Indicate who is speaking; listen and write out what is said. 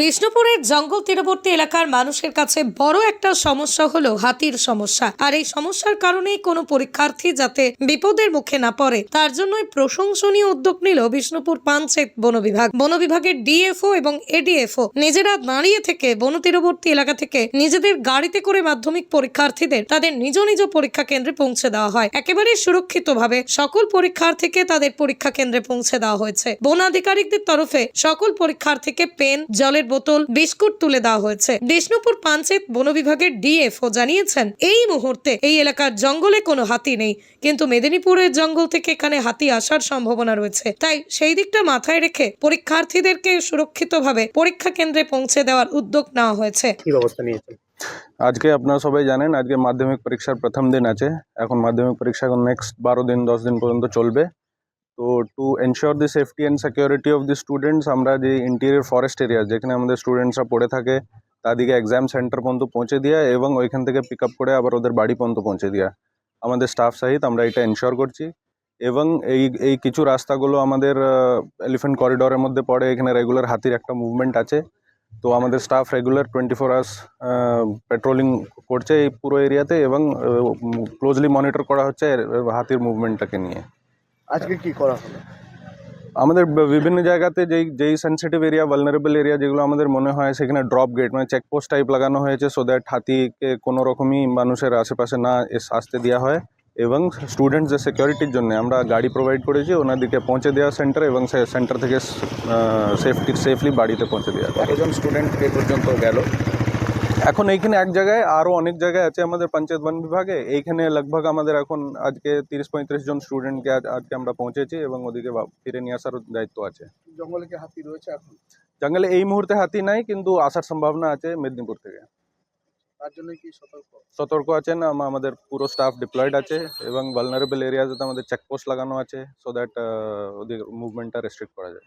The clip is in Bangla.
Speaker 1: বিষ্ণুপুরের জঙ্গল তীরবর্তী এলাকার মানুষের কাছে বড় একটা সমস্যা হলো হাতির সমস্যা। আর এই সমস্যার কারণেই কোনো পরীক্ষার্থী যাতে বিপদের মুখে না পড়ে, তার জন্যই প্রশংসনীয় উদ্যোগ নিল বিষ্ণুপুর পাঞ্চেত বন বিভাগ। বন বিভাগের ডিএফও এবং এডিএফও নিজেরা দাঁড়িয়ে থেকে বন তীরবর্তী এলাকা থেকে নিজেদের গাড়িতে করে মাধ্যমিক পরীক্ষার্থীদের তাদের নিজ নিজ পরীক্ষা কেন্দ্রে পৌঁছে দেওয়া হয়। একেবারে সুরক্ষিতভাবে সকল পরীক্ষার্থীকে তাদের পরীক্ষা কেন্দ্রে পৌঁছে দেওয়া হয়েছে। বন আধিকারিকদের তরফে সকল পরীক্ষার্থীকে পেন, জলের বোতল বিস্কুট তুলে দেওয়া হয়েছে। বিষ্ণুপুর পাঞ্চেত বন বিভাগের ডিএফও জানিয়েছেন এই মুহূর্তে এই এলাকার জঙ্গলে কোনো হাতি নেই। কিন্তু মেদিনীপুরের জঙ্গল থেকে এখানে হাতি আসার সম্ভাবনা রয়েছে। তাই সেই দিকটা মাথায় রেখে পরীক্ষার্থীদেরকে সুরক্ষিতভাবে পরীক্ষা কেন্দ্রে পৌঁছে দেওয়ার উদ্যোগ নেওয়া হয়েছে।
Speaker 2: কি ব্যবস্থা নিয়েছেন?
Speaker 3: আজকে আপনারা সবাই জানেন আজকে মাধ্যমিক পরীক্ষার প্রথম দিন আছে। এখন মাধ্যমিক পরীক্ষা এখন নেক্সট বারো দিন দশ দিন পর্যন্ত চলবে। তো to ensure the safety and security of the students আমরা যে ইন্টেরিয়র ফরেস্ট এরিয়া যেখানে আমাদের স্টুডেন্টসরা পড়ে থাকে তাদেরকে এক্সাম সেন্টার পর্যন্ত পৌঁছে দেওয়া এবং ওইখান থেকে পিক আপ করে আবার ওদের বাড়ি পর্যন্ত পৌঁছে দেওয়া আমাদের স্টাফ সহিত আমরা এটা এনশিওর করছি। এবং এই এই কিছু রাস্তাগুলো আমাদের এলিফেন্ট করিডোরের মধ্যে পড়ে, এখানে রেগুলার হাতির একটা মুভমেন্ট আছে। তো আমাদের staff regular twenty four hours patrolling করছে এই পুরো এরিয়াতে এবং ক্লোজলি মনিটর করা হচ্ছে হাতির মুভমেন্টটাকে নিয়ে।
Speaker 2: আজকে কি করা হলো?
Speaker 3: আমাদের বিভিন্ন জায়গাতে যেই যেই সেন্সিটিভ এরিয়া ভালনারেবল এরিয়া যেগুলো আমাদের মনে হয় সেখানে ড্রপ গেট মানে চেকপোস্ট টাইপ লাগানো হয়েছে সো দ্যাট হাতিকে কোনো রকমই মানুষের আশেপাশে না আসতে দেওয়া হয় এবং স্টুডেন্টসদের সিকিউরিটির জন্য আমরা গাড়ি প্রোভাইড করেছি ওনাদেরকে পৌঁছে দেওয়া সেন্টার এবং সেন্টার থেকে সেফটি সেফলি বাড়িতে পৌঁছে দেওয়া।
Speaker 2: কতজন স্টুডেন্ট এ পর্যন্ত গেল?
Speaker 3: এখন এইখানে এক জায়গায় আরও অনেক জায়গায় আছে আমাদের পঞ্চায়েত বন বিভাগে। এইখানে লগভগ আমাদের এখন আজকে তিরিশ পঁয়ত্রিশ জন স্টুডেন্টকে আজকে আমরা পৌঁছেছি এবং ওদিকে ফিরে নিয়ে আসার দায়িত্ব আছে।
Speaker 2: জঙ্গলে কি হাতি রয়েছে এখন?
Speaker 3: জঙ্গলে এই মুহূর্তে হাতি নাই কিন্তু আসার সম্ভাবনা আছে মেদিনীপুর থেকে।
Speaker 2: তার জন্য কি সতর্ক?
Speaker 3: সতর্ক আছেন আমাদের পুরো স্টাফ ডিপ্লয়েড আছে এবং ভালনারেবল এরিয়াতে আমাদের চেকপোস্ট লাগানো আছে সো দ্যাট ওদের মুভমেন্টটা রেস্ট্রিক্ট করা যায়।